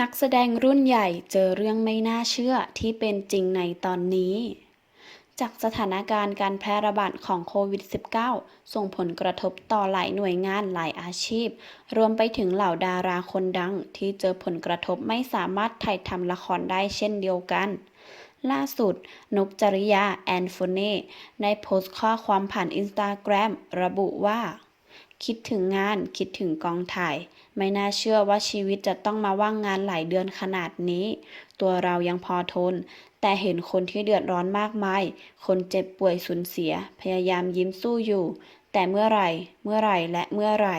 นักแสดงรุ่นใหญ่เจอเรื่องไม่น่าเชื่อที่เป็นจริงในตอนนี้ จากสถานการณ์การแพร่ระบาดของโควิด -19 ส่งผลกระทบต่อหลายหน่วยงานหลายอาชีพ รวมไปถึงเหล่าดาราคนดังที่เจอผลกระทบไม่สามารถถ่ายทำละครได้เช่นเดียวกัน ล่าสุด นกจริยาแอนโฟเน่ได้โพสต์ข้อความผ่านอินสตาแกรมระบุว่า คิดถึงงานคิดถึงกองถ่าย ไม่น่าเชื่อว่าชีวิตจะต้องมาว่างงานหลายเดือนขนาดนี้ ตัวเรายังพอทน แต่เห็นคนที่เดือดร้อนมากมาย คนเจ็บป่วยสูญเสีย พยายามยิ้มสู้อยู่ แต่เมื่อไหร่ เมื่อไหร่และเมื่อไหร่